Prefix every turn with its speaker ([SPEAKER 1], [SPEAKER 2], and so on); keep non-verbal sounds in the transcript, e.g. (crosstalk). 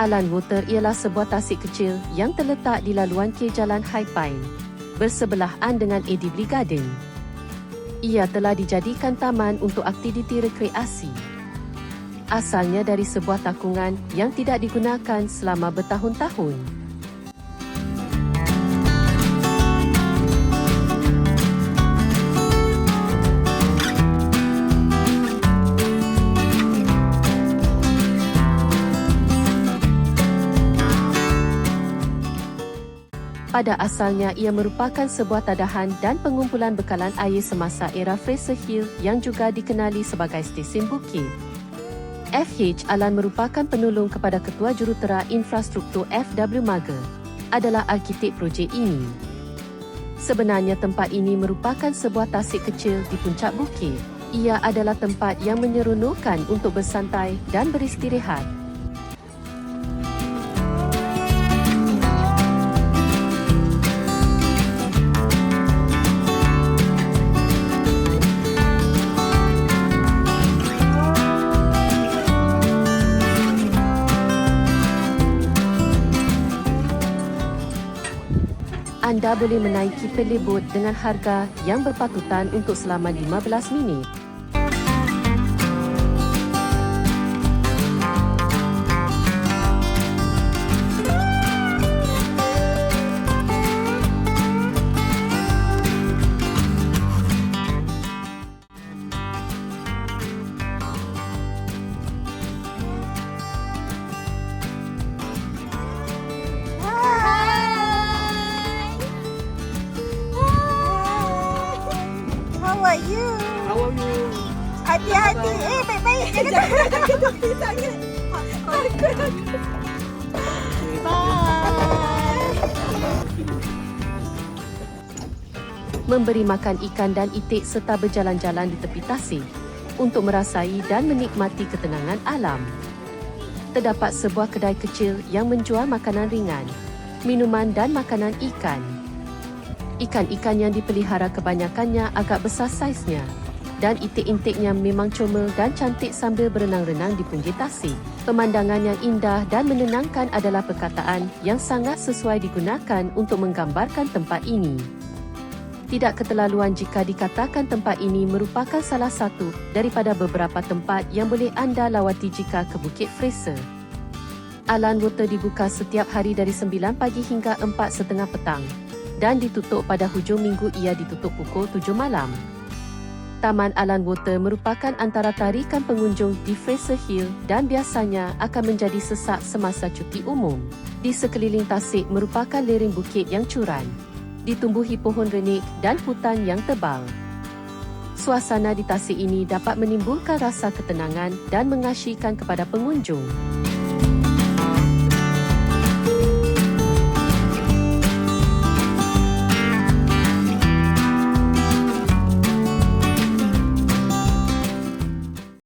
[SPEAKER 1] Alan Water ialah sebuah tasik kecil yang terletak di laluan K Jalan High Pine, bersebelahan dengan Edibly Garden. Ia telah dijadikan taman untuk aktiviti rekreasi. Asalnya dari sebuah takungan yang tidak digunakan selama bertahun-tahun. Pada asalnya ia merupakan sebuah tadahan dan pengumpulan bekalan air semasa era Fraser Hill yang juga dikenali sebagai stesen bukit. FH Alan merupakan penolong kepada Ketua Jurutera Infrastruktur FW Maga adalah arkitek projek ini. Sebenarnya tempat ini merupakan sebuah tasik kecil di puncak bukit. Ia adalah tempat yang menyeronokkan untuk bersantai dan beristirahat. Anda boleh menaiki pelibut dengan harga yang berpatutan untuk selama 15 minit.
[SPEAKER 2] Are you?
[SPEAKER 3] How are you?
[SPEAKER 2] Hati-hati. Eh, baik-baik. (laughs) Jangan jangan tepi sangat. Bye.
[SPEAKER 1] Memberi makan ikan dan itik serta berjalan-jalan di tepi tasik untuk merasai dan menikmati ketenangan alam. Terdapat sebuah kedai kecil yang menjual makanan ringan, minuman dan makanan ikan ikan-ikan yang dipelihara kebanyakannya agak besar saiznya dan itik-intiknya memang comel dan cantik sambil berenang-renang di pinggir tasik. Pemandangan yang indah dan menenangkan adalah perkataan yang sangat sesuai digunakan untuk menggambarkan tempat ini. Tidak keterlaluan jika dikatakan tempat ini merupakan salah satu daripada beberapa tempat yang boleh anda lawati jika ke Bukit Fraser. Alan Water dibuka setiap hari dari 9 pagi hingga 4.30 petang dan ditutup pada hujung minggu ia ditutup pukul 7 malam. Taman Alan Water merupakan antara tarikan pengunjung di Fraser Hill dan biasanya akan menjadi sesak semasa cuti umum. Di sekeliling tasik merupakan lereng bukit yang curam, ditumbuhi pohon renik dan hutan yang tebal. Suasana di tasik ini dapat menimbulkan rasa ketenangan dan mengasyikan kepada pengunjung.